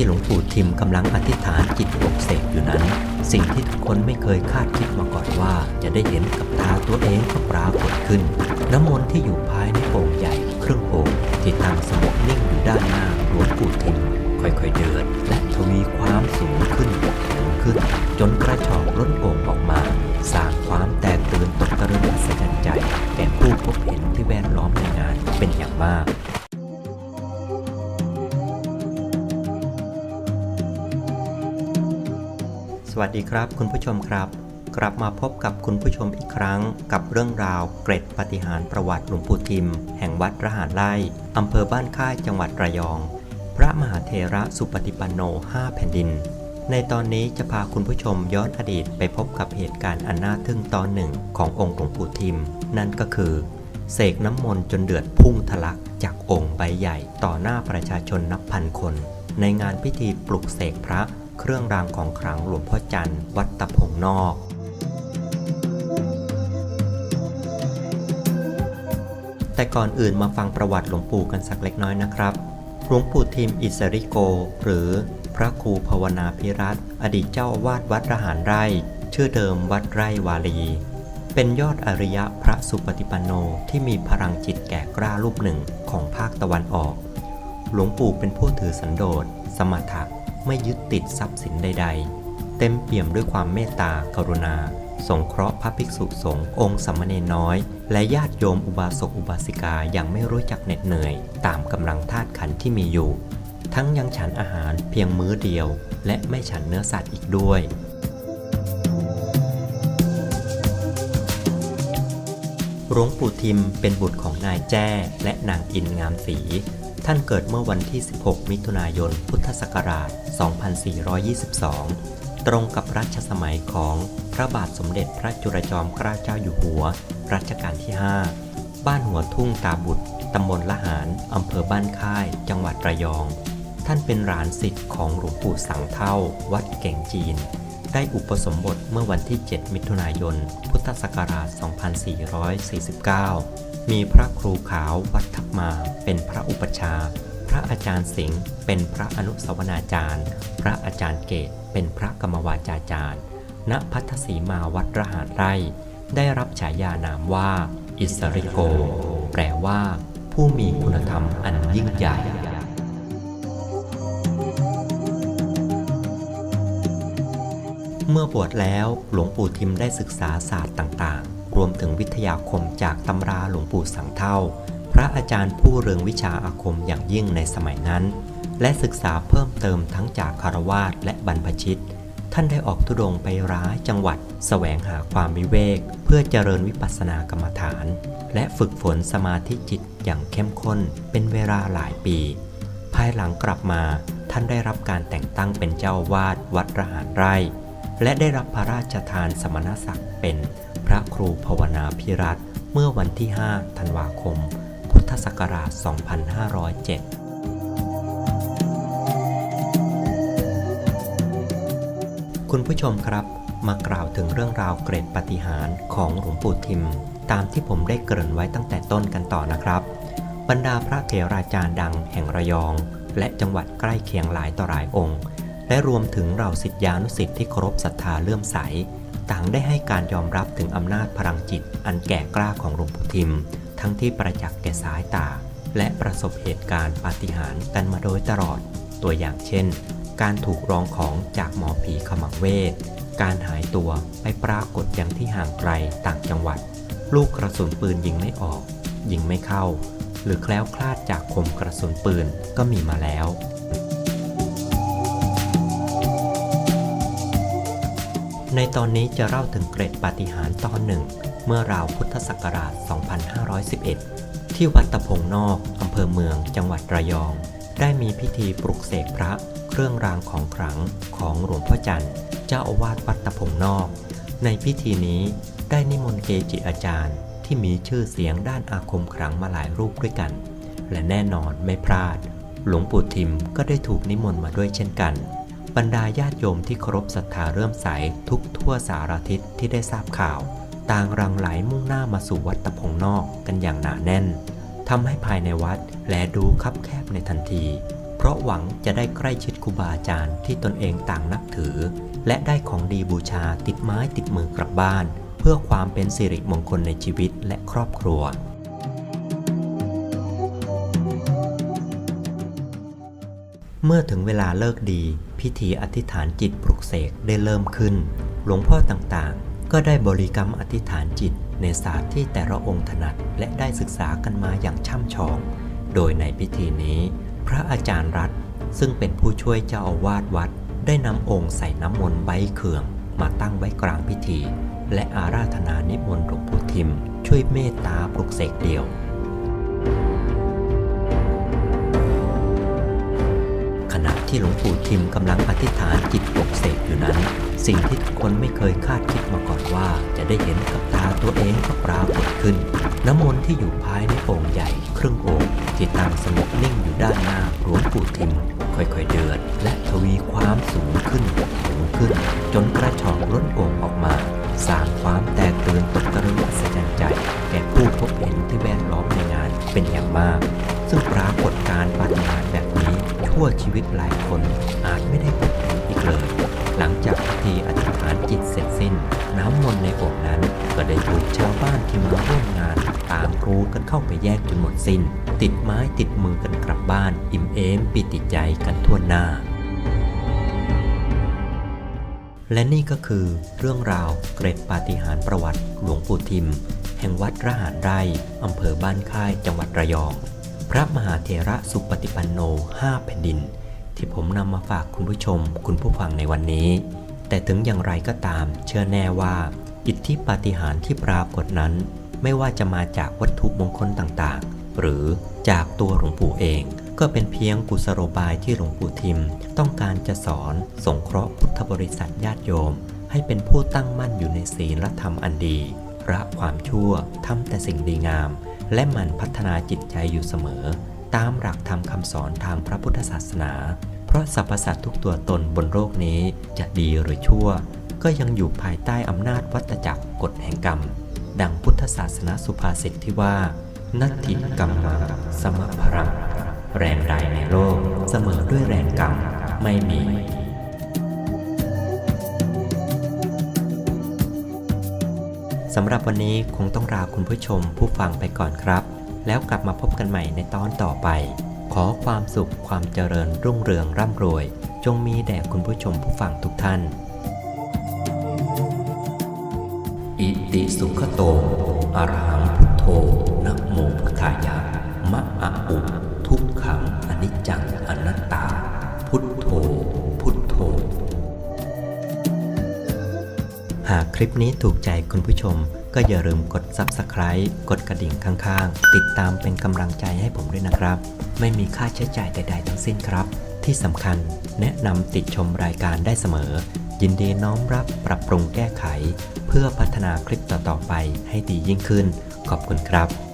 ที่หลวงปู่ทิมกำลังอธิษฐานจิตปกเสกอยู่นั้น สิ่งที่ทุกคนไม่เคยคาดคิดมาก่อนว่า จะได้เห็นกับตาตัวเองก็ปรากฏขึ้น น้ำมนต์ที่อยู่ภายในโอ่งใหญ่ครึ่งโอ่งที่ตั้งสงบนิ่งอยู่ด้านหน้าหลวงปู่ทิมค่อยๆเดินและทวีความสูงขึ้นสูงขึ้น จนกระชอกล้น วัสดีครับ คุณผู้ชมครับ กลับมาพบกับคุณผู้ชมอีกครั้ง กับเรื่องราวเกร็ดปฏิหารประวัติหลวงปู่ทิม แห่งวัดระหารไร่อำเภอบ้านค่ายจังหวัดระยอง พระมหาเทระสุปฏิปันโน 5 แผ่นดิน ในตอนนี้จะพาคุณผู้ชมย้อนอดีตไปพบกับเหตุการณ์อันน่าทึ่งตอนหนึ่งขององค์หลวงปู่ทิม นั่นก็คือเสกน้ำมนต์จนเดือดพุ่งทะลักจากองค์ใบใหญ่ต่อหน้าประชาชนนับพันคน ในงานพิธีปลุกเสกพระ เครื่องรางของขลังหลวงพ่อจันทร์วัดตะพงนอก แต่ก่อนอื่นมาฟังประวัติหลวงปู่กันสักเล็กน้อยนะครับ หลวงปู่ทิมอิสริโก หรือพระครูภาวนาพิรัตอดีตเจ้าวาสวัดระหารไร่ ชื่อเดิมวัดไร่วาลี เป็นยอดอริยะพระสุปฏิปันโนที่มีพลังจิตแก่กล้ารูปหนึ่งของภาคตะวันออก หลวงปู่เป็นผู้ถือสันโดษสมถะ ไม่ยึดติดทรัพย์สินใด ๆ เต็มเปี่ยมด้วยความเมตตากรุณา สงเคราะห์พระภิกษุสงฆ์องค์สัมมเนน้อย และญาติโยมอุบาสกอุบาสิกาอย่างไม่รู้จักเหน็ดเหนื่อย ตามกำลังธาตุขันธ์ที่มีอยู่ ทั้งยังฉันอาหารเพียงมื้อเดียว และไม่ฉันเนื้อสัตว์อีกด้วยหลวงปู่ทิมเป็นบุตรของนายแจ้และนางอินงามศรี ท่านเกิดเมื่อวันที่ 16 มิถุนายน พุทธศักราช 2422 ตรงกับรัชสมัยของพระบาทสมเด็จพระจุลจอมเกล้าเจ้าอยู่หัว รัชกาลที่ 5 บ้านหัวทุ่งตาบุตรตำบลละหาร อำเภอบ้านค่าย จังหวัดระยอง ท่านเป็นหลานศิษย์ของหลวงปู่สังเท่า วัดเก่งจีน ได้อุปสมบทเมื่อวันที่ 7 มิถุนายน พุทธศักราช 2449 มีพระครูขาววัดทับมาเป็นพระอุปชา พระอาจารย์สิงห์เป็นพระอนุสาวนาจารย์ พระอาจารย์เกตเป็นพระกรรมวาจาจารย์ ณพัทธสีมาวัดระหารไร่ ได้รับฉายานามว่า อิสริโก แปลว่า ผู้มีคุณธรรมอันยิ่งใหญ่เมื่อบวชแล้วหลวงปู่ทิมได้ศึกษาศาสตร์ต่าง รวมถึงวิทยาคมจากตำราหลวงปู่สังเท่า พระอาจารย์ผู้เรืองวิชาอาคมอย่างยิ่งในสมัยนั้น และศึกษาเพิ่มเติมทั้งจากคารวาสและบรรพชิต ท่านได้ออกทุดงไปร้ายจังหวัดแสวงหาความวิเวก เพื่อเจริญวิปัสสนากรรมฐาน และฝึกฝนสมาธิจิตอย่างเข้มข้นเป็นเวลาหลายปี ภายหลังกลับมาท่านได้รับการแต่งตั้งเป็นเจ้าวาดวัดระหารไร่ และได้รับพระราชทานสมณศักดิ์เป็น พระครูภาวนาพิรัตเมื่อวันที่ 5 ธันวาคม พุทธศักราช 2507คุณผู้ชมครับมากล่าวถึงเรื่องราวเกร็ดปฏิหารของหลวงปู่ทิม ตามที่ผมได้เกริ่นไว้ตั้งแต่ต้นกันต่อนะครับ บรรดาพระเถราจารย์ดังแห่งระยอง และจังหวัดใกล้เคียงหลายต่อหลายองค์ และรวมถึงเราสิทธิานุสิทธิ์ที่เคารพศรัทธาเลื่อมใส ต่างได้ให้การยอมรับถึงอำนาจพลังจิตอันแก่กล้าของหลวงปู่ทิม ทั้งที่ประจักษ์แก่สายตา และประสบเหตุการณ์ปาฏิหาริย์กันมาโดยตลอด ตัวอย่างเช่น การถูกรองของจากหมอผีขมังเวท การหายตัวไปปรากฏอย่างที่ห่างไกลต่างจังหวัด ลูกกระสุนปืนยิงไม่ออก ยิงไม่เข้า หรือแคล้วคลาดจากคมกระสุนปืนก็มีมาแล้ว ในตอนนี้จะเล่าถึงเกร็ดปาฏิหาริย์ตอนหนึ่ง เมื่อราวพุทธศักราช 2511 ที่วัดตะพงนอกอำเภอเมือง จังหวัดระยอง ได้มีพิธีปลุกเสกพระเครื่องรางของขลังของหลวงพ่อจันทร์ เจ้าอาวาสวัดตะพงนอก ในพิธีนี้ได้นิมนต์เกจิอาจารย์ ที่มีชื่อเสียงด้านอาคมขลังมาหลายรูปด้วยกัน และแน่นอนไม่พลาด หลวงปู่ทิมก็ได้ถูกนิมนต์มาด้วยเช่นกัน บรรดาญาติโยมที่เคารพศรัทธาเริ่มใสทุกทั่วสารทิศที่ได้ทราบข่าว ต่างรังไหลมุ่งหน้ามาสู่วัดตะพงนอกกันอย่างหนาแน่นทำให้ภายในวัดแลดูคับแคบในทันที เพราะหวังจะได้ใกล้ชิดครูบาอาจารย์ที่ตนเองต่างนับถือ และได้ของดีบูชาติดไม้ติดมือกลับบ้าน เพื่อความเป็นสิริมงคลในชีวิตและครอบครัวเมื่อถึงเวลาเลิกดี พิธีอธิษฐานจิตปลุกเสกได้เริ่มขึ้น หลวงพ่อต่างๆ ก็ได้บริกรรมอธิษฐานจิตในศาสตร์ที่แต่ละองค์ถนัดและได้ศึกษากันมาอย่างช่ำชอง โดยในพิธีนี้ พระอาจารย์รัตน์ซึ่งเป็นผู้ช่วยเจ้าอาวาสวัด ได้นำองค์ใส่น้ำมนต์ใบเขื่อง มาตั้งไว้กลางพิธี และอาราธนานิมนต์หลวงปู่ทิม ช่วยเมตตาปลุกเสกเดียว ที่หลวงปู่ทิมกำลังอธิษฐานจิตปกเสกอยู่นั้น สิ่งที่ทุกคนไม่เคยคาดคิดมาก่อนว่า จะได้เห็นกับตาตัวเองก็ปรากฏขึ้น น้ำมนต์ที่อยู่ภายในโอ่งใหญ่ ครึ่งโอ่งที่ตั้งสงบนิ่งอยู่ด้านหน้าหลวงปู่ทิม ค่อยๆเดือด และทวีความสูงขึ้นสูงขึ้น จนกระชอกล้นโอ่งออกมาสร้างความแตกตื่นตกตะลึงอัศจใจแก่ผู้พบเห็นที่แวดล้อมในงานเป็นอย่างมาก ซึ่งปรากฏการณ์ปฏิหาริย์แั่วชีวิตหลายคนอาจไม่ได้พบเห็นอีกเลย หลังจากพิธีอธิษฐานจิตเสร็จสิ้น น้ำมนต์ในโอ่งนั้น ก็ได้ถูกชาวบ้านที่มาร่วมงานต่างรู้กันเข้าไปแยกจนหมดสิ้น ติดไม้ติดมือกันกลับบ้าน อิ่มเอมปิติใจกันทั่วหน้าและนี่ก็คือเรื่องราวเกร็ดปาฏิหาริย์ประวัติหลวงปู่ทิม แห่งวัดระหารไร่อำเภอบ้านค่ายจังหวัดระยอง พระมหาเถระสุปฏิปันโน 5 แผ่นดิน ที่ผมนำมาฝากคุณผู้ชมคุณผู้ฟังในวันนี้ แต่ถึงอย่างไรก็ตาม เชื่อแน่ว่า อิทธิปาฏิหาริย์ที่ปรากฏนั้น ไม่ว่าจะมาจากวัตถุมงคลต่างๆ หรือจากตัวหลวงปู่เอง ก็เป็นเพียงกุศโลบายที่หลวงปู่ทิม ต้องการจะสอนสงเคราะห์พุทธบริษัทญาติโยม ให้เป็นผู้ตั้งมั่นอยู่ในศีลธรรมอันดีละความชั่วทำแต่สิ่งดีงาม และหมันพัฒนาจิตใจอยู่เสมอ ตามหลักธรรมคำสอนทางพระพุทธศาสนา เพราะสรรพสัตว์ทุกตัวตนบนโลกนี้จะดีหรือชั่ว ก็ยังอยู่ภายใต้อำนาจวัตจักรกฎแห่งกรรม ดังพุทธศาสนาสุภาษิตที่ว่า นัตถิกรรมสมภรังแรงใดในโลกเสมอด้วยแรงกรรมไม่มี สำหรับวันนี้คงต้องลาคุณผู้ชมผู้ฟังไปก่อนครับ แล้วกลับมาพบกันใหม่ในตอนต่อไป ขอความสุขความเจริญรุ่งเรืองร่ำรวย จงมีแด่คุณผู้ชมผู้ฟังทุกท่าน อิติสุขโตอรหังพุทโธนะโมพุทธายะมะอะอุ ลิปนี้ถูกใจคุณผู้ชม ก็อย่าลืมกด Subscribe กดกระดิ่งข้างๆ ติดตามเป็นกำลังใจให้ผมด้วยนะครับ ไม่มีค่าใช้จ่ายใด ๆ ทั้งสิ้นครับ ที่สำคัญแนะนำติดชมรายการได้เสมอ ยินดีน้อมรับปรับปรุงแก้ไข เพื่อพัฒนาคลิปต่อๆไปให้ดียิ่งขึ้น ขอบคุณครับ